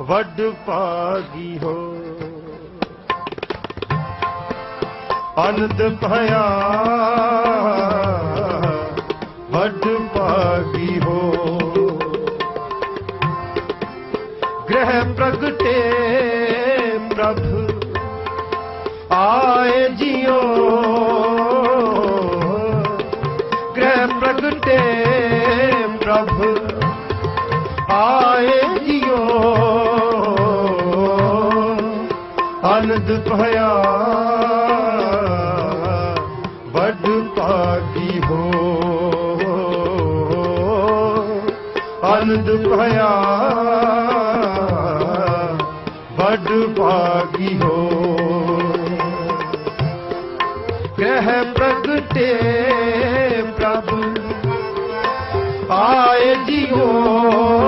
ਵੱਡ ਭਾਗੀ ਹੋ। ਅਨੰਦ ਭਇਆ, ਵੱਡ ਭਾਗੀ ਹੋ। ਗ੍ਰਹਿ ਪ੍ਰਗਟੇ ਪ੍ਰਭ, ਆਏ ਜਿਉ। ਗ੍ਰਹਿ ਪ੍ਰਗਟੇ ਪ੍ਰਭ, ਆਏ ਜਿਉ। ਅਨੰਦ ਭਇਆ ਵੱਡ ਭਾਗੀ ਹੋ। ਅਨੰਦ ਭਇਆ ਵੱਡ ਭਾਗੀ ਹੋ। ਗ੍ਰਹਿ ਪ੍ਰਗਟੇ ਪ੍ਰਭ, ਆਏ ਜਿਉ